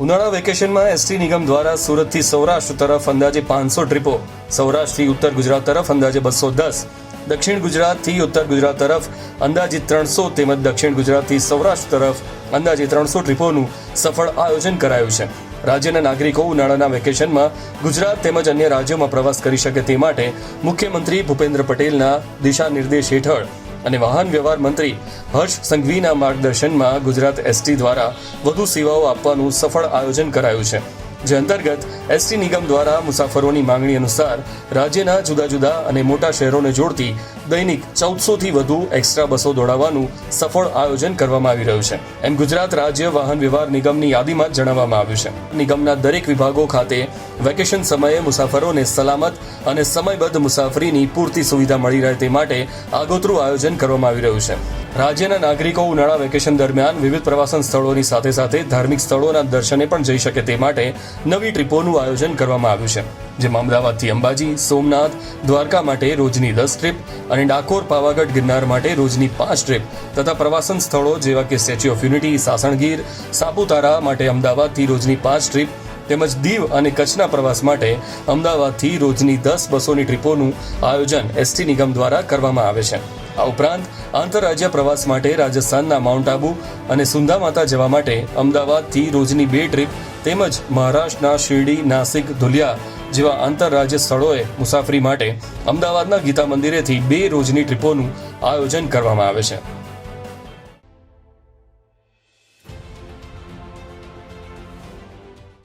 ઉનાળા વેકેશનમાં એસટી નિગમ દ્વારા સુરતથી સૌરાષ્ટ્ર તરફ અંદાજે પાંચસો ટ્રીપો. સૌરાષ્ટ્રથી ઉત્તર ગુજરાત તરફ અંદાજે બસો દસ. દક્ષિણ ગુજરાતથી ઉત્તર ગુજરાત તરફ અંદાજે ત્રણસો તેમજ દક્ષિણ ગુજરાતથી સૌરાષ્ટ્ર તરફ અંદાજે ત્રણસો ટ્રીપોનું સફળ આયોજન કરાયું છે. રાજ્યના નાગરિકો ઉનાળાના વેકેશનમાં ગુજરાત તેમજ અન્ય રાજ્યોમાં પ્રવાસ કરી શકે તે માટે મુખ્યમંત્રી ભૂપેન્દ્ર પટેલના દિશા નિર્દેશ હેઠળ અને વાહન વ્યવહાર મંત્રી હર્ષ સંઘવીના માર્ગદર્શનમાં ગુજરાત એસટી દ્વારા વધુ સેવાઓ આપવાનું સફળ આયોજન કરાયું છે. જે અંતર્ગત એસટી નિગમ દ્વારા મુસાફરોની માંગણી અનુસાર રાજ્યના જુદા જુદા અને મોટા શહેરોને જોડતી દૈનિક ચૌદસોથી વધુ એક્સ્ટ્રા બસો દોડાવવાનું સફળ આયોજન કરવામાં આવી રહ્યું છે. એમ ગુજરાત રાજ્ય વાહન વ્યવહાર નિગમની યાદીમાં જણાવવામાં આવ્યું છે. નિગમના દરેક વિભાગો ખાતે વેકેશન સમયે મુસાફરોને સલામત અને સમયબદ્ધ મુસાફરીની પૂરતી સુવિધા મળી રહે તે માટે આગોતરું આયોજન કરવામાં આવી રહ્યું છે. રાજ્યના નાગરિકો ઉનાળા વેકેશન દરમિયાન વિવિધ પ્રવાસન સ્થળોની સાથે સાથે ધાર્મિક સ્થળોના દર્શને પણ જઈ શકે તે માટે નવી ટ્રીપોનું આયોજન કરવામાં આવ્યું છે. જેમાં અમદાવાદથી અંબાજી, સોમનાથ, દ્વારકા માટે રોજની દસ ટ્રીપ અને ડાકોર, પાવાગઢ, ગિરનાર માટે રોજની પાંચ ટ્રીપ તથા પ્રવાસન સ્થળો જેવા કે statue of unity, Sasangir, Saputara માટે અમદાવાદથી રોજની પાંચ ટ્રીપ તેમજ દીવ અને કચ્છના પ્રવાસ માટે અમદાવાદથી રોજની દસ બસોની ટ્રીપોનું આયોજન એસટી નિગમ દ્વારા કરવામાં આવે છે. આ ઉપરાંત આંતરરાજ્ય પ્રવાસ માટે રાજસ્થાનના માઉન્ટ આબુ અને સુંદા માતા જવા માટે અમદાવાદથી રોજની બે ટ્રીપ તેમજ મહારાષ્ટ્રના શિરડી, નાસિક, ધુલિયા જેવા આંતરરાજ્ય સ્થળોએ મુસાફરી માટે અમદાવાદના ગીતા મંદિરેથી બે રોજની ટ્રીપોનું આયોજન કરવામાં આવે છે.